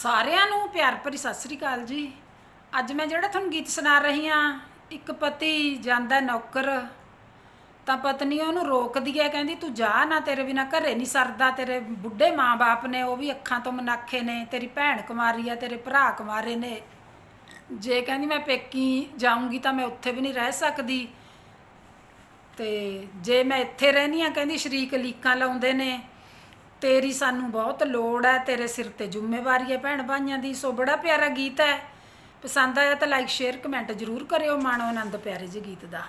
ਸਾਰਿਆਂ ਨੂੰ ਪਿਆਰ ਭਰੀ ਸਤਿ ਸ੍ਰੀ ਅਕਾਲ ਜੀ। ਅੱਜ ਮੈਂ ਜਿਹੜਾ ਤੁਹਾਨੂੰ ਗੀਤ ਸੁਣਾ ਰਹੀ ਹਾਂ, ਇੱਕ ਪਤੀ ਜਾਂਦਾ ਨੌਕਰ, ਤਾਂ ਪਤਨੀ ਉਹਨੂੰ ਰੋਕਦੀ ਹੈ, ਕਹਿੰਦੀ ਤੂੰ ਜਾ ਨਾ ਤੇਰੇ ਬਿਨਾ, ਘਰੇ ਨਹੀਂ ਸਰਦਾ, ਤੇਰੇ ਬੁੱਢੇ ਮਾਂ-ਬਾਪ ਨੇ, ਉਹ ਵੀ ਅੱਖਾਂ ਤੋਂ ਮਨਾਖੇ ਨੇ, ਤੇਰੀ ਭੈਣ ਕੁਮਾਰੀ ਆ, ਤੇਰੇ ਭਰਾ ਕੁਮਾਰੇ ਨੇ। ਜੇ ਕਹਿੰਦੀ ਮੈਂ ਪੇਕੀ ਜਾਊਂਗੀ, ਤਾਂ ਮੈਂ ਉੱਥੇ ਵੀ ਨਹੀਂ ਰਹਿ ਸਕਦੀ। ਤੇ ਜੇ ਮੈਂ ਇੱਥੇ ਰਹਿਨੀ ਆ ਕਹਿੰਦੀ ਸ਼ਰੀਕ ਲੀਕਾਂ ਲਾਉਂਦੇ ਨੇ ਤੇਰੀ ਸਾਨੂੰ ਬਹੁਤ ਲੋੜ ਹੈ, ਤੇਰੇ ਸਿਰ ਤੇ ਜ਼ਿੰਮੇਵਾਰੀ ਹੈ, ਭੈਣ ਭਾਈਆਂ ਦੀ, ਸੋ ਬੜਾ ਪਿਆਰਾ ਗੀਤ ਹੈ। ਪਸੰਦ ਆਇਆ ਤਾਂ ਲਾਈਕ ਸ਼ੇਅਰ ਕਮੈਂਟ ਜ਼ਰੂਰ ਕਰਿਓ, ਮਾਣੋ ਆਨੰਦ ਪਿਆਰੇ ਜੀ ਗੀਤ ਦਾ।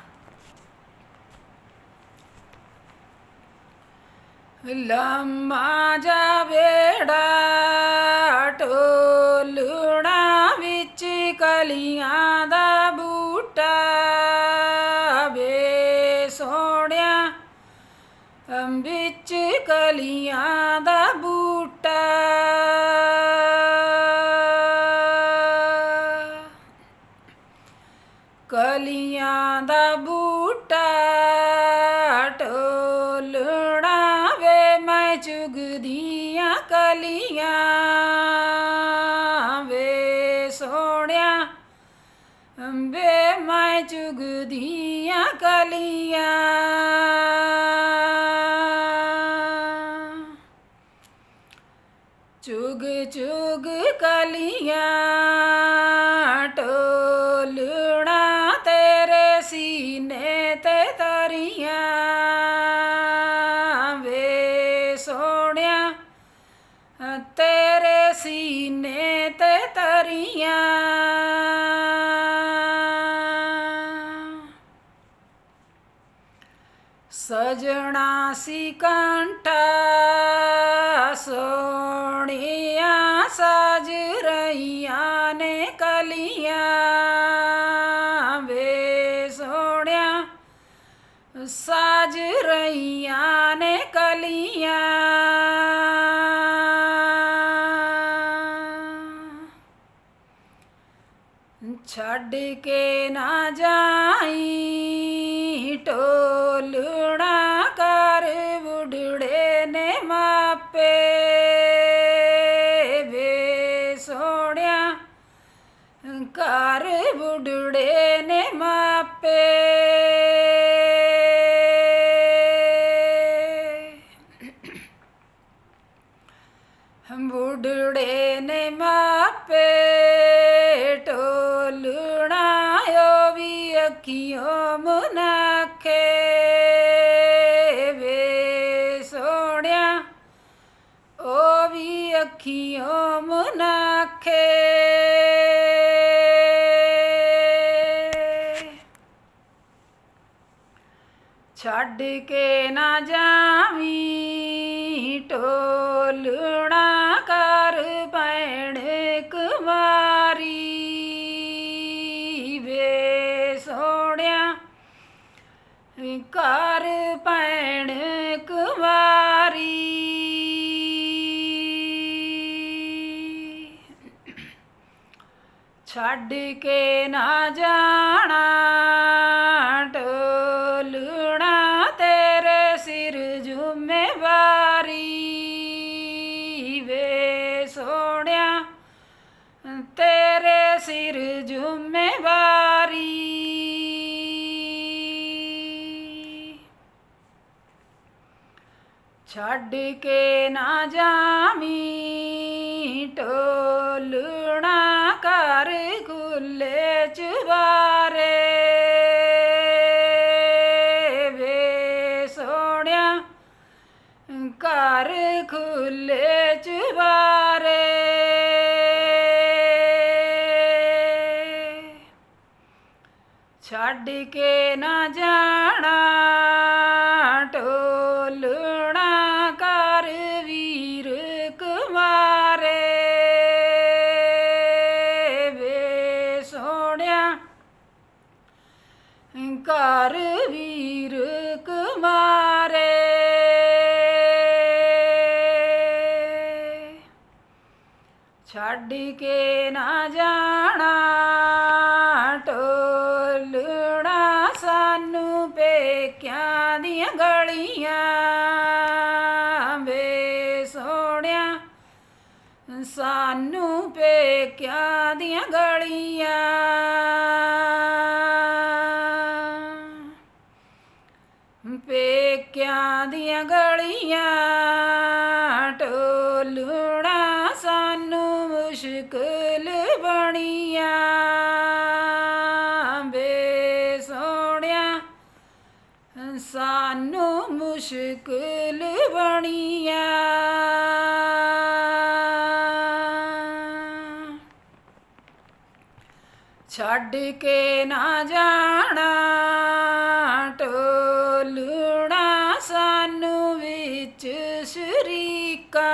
ਲੰਮਾ ਜਾਵੇੜਾ ਟੋਲਣਾ ਵਿੱਚ ਕਲੀਆਂ ਦਾ ਵਿੱਚ ਕਲੀਆਂ ਦਾ ਬੂਟਾ। ਕਲੀਆਂ ਦਾ ਬੂਟਾ ਟੋਲਣਾ ਵੇ, ਮੈਂ ਚੁਗਦੀਆਂ ਕਲੀਆਂ ਵੇ, ਸੋਹਣਿਆ। ਵੇ, ਮੈਂ ਚੁਗਦੀਆਂ ਕਲੀਆਂ। ਚੁਗ ਕਲੀਆਂ ਟੋਲਣਾ ਤੇਰੇ ਸੀਨੇ ਤੇ ਤਰੀਆਂ ਵੇ ਸੋਹਣਿਆ ਤੇਰੇ ਸੀਨੇ ਸਜਣਾ ਸੀ ਕੰਠਾ ਸੋਹਣੀਆਂ ਸਜ ਰਹੀਆਂ ਨੇ ਕਲੀਆਂ ਵੇ ਸੋਹਣਿਆ ਸਜ ਰਹੀਆਂ ਨੇ ਕਲੀਆਂ। ਛੱਡ ਕੇ ਨਾ ਜਾ ਬੁੜੜੇ ਨੇ ਮਾਪੇ। ਬੁੜੜੇ ਨੇ ਮਾਪੇ ਟੋਲਣਾ ਓ ਵੀ ਅੱਖੀਆਂ ਮਨਾਖੇ। ਵੇ ਸੋਹਣਿਆ, ਓ ਵੀ ਅੱਖੀਆਂ ਮਨਾਖੇ। ਛੱਡ ਕੇ ਨਾ ਜਾਵੀਂ ਟੋਲਣਾ ਕਰ ਪੈਣ ਕੁਮਾਰੀ ਵੇ ਸੋਹਣਿਆ, ਕਰ ਪੈਣ ਕੁਮਾਰੀ ਛੱਡ ਕੇ ਨਾ ਜਾਣਾ ਟੋਲਣਾ ਤੇਰੇ ਸਿਰ ਜ਼ਿੰਮੇਵਾਰੀ। ਛੱਡ ਕੇ ਨਾ ਜਾਵੀਂ ਟੋਲਣਾ ਕਰ ਖੁੱਲੇ ਚੁਬਾਰੇ ਛੱਡ ਕੇ ਨਾ ਜਾਣਾ, ਢੋਲਣਾ ਕਰ ਵੀਰ ਕੁਮਾਰੇ। ਵੇ ਸੋਹਣਿਆ ਕਰ ਵੀਰ ਕੁਮਾਰੇ। ਛੱਡ ਕੇ ਨਾ ਜਾਣਾ ਦੀਆਂ ਗਲੀਆਂ ਵੇ ਸੋਹਣਿਆ। ਸਾਨੂੰ ਪੇਕਿਆਂ ਦੀਆਂ ਗਲੀਆਂ। ਪੇਕਿਆਂ ਦੀਆਂ ਗਲੀਆਂ, ਟੋਲਣਾ ਸਾਨੂੰ ਮੁਸ਼ਕਲ ਬਣੀਆਂ। ਮੁਸ਼ਕਲ ਬਣੀਆਂ ਛੱਡ ਕੇ ਨਾ ਜਾਣਾ, ਟੋਲਣਾ ਸਾਨੂੰ ਵਿੱਚ ਸ਼ਰੀਕਾ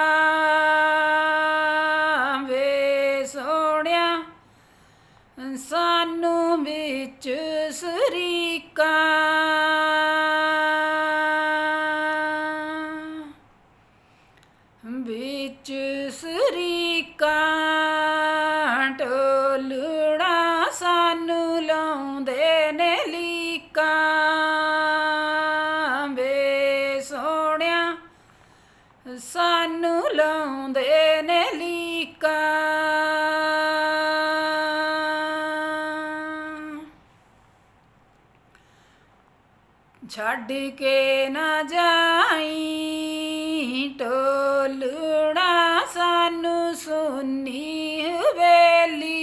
ਵੇ ਸੋਹਣਿਆ। ਸਾਨੂੰ ਵਿੱਚ ਸ਼ਰੀਕਾ ਸਾਨੂੰ ਲਾਉਂਦੇ ਨੇ ਲੀਕਾ। ਛੱਡ ਕੇ ਨਾ ਜਾਈ ਟੋਲਣਾ ਸਾਨੂੰ ਸੁਨੀ ਹਵੇਲੀ।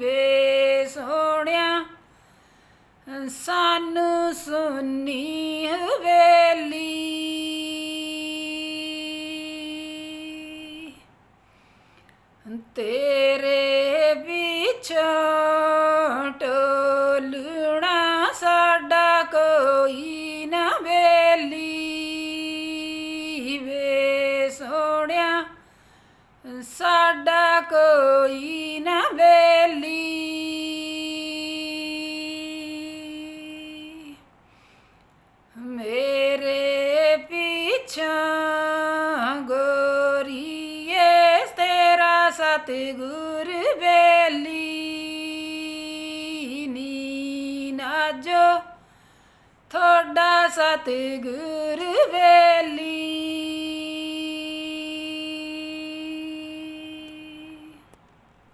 ਵੇ ਸੋਹਣਿਆ, ਸਾਨੂੰ ਸੁਨੀ ਹਵੇਲੀ। ਕੋਈ ਨਾ ਵੇਲੀ ਵੇ ਸੋਹਣਿਆ ਸਾਡਾ ਕੋਈ ਸਤਿਗੁਰ ਬੇਲੀ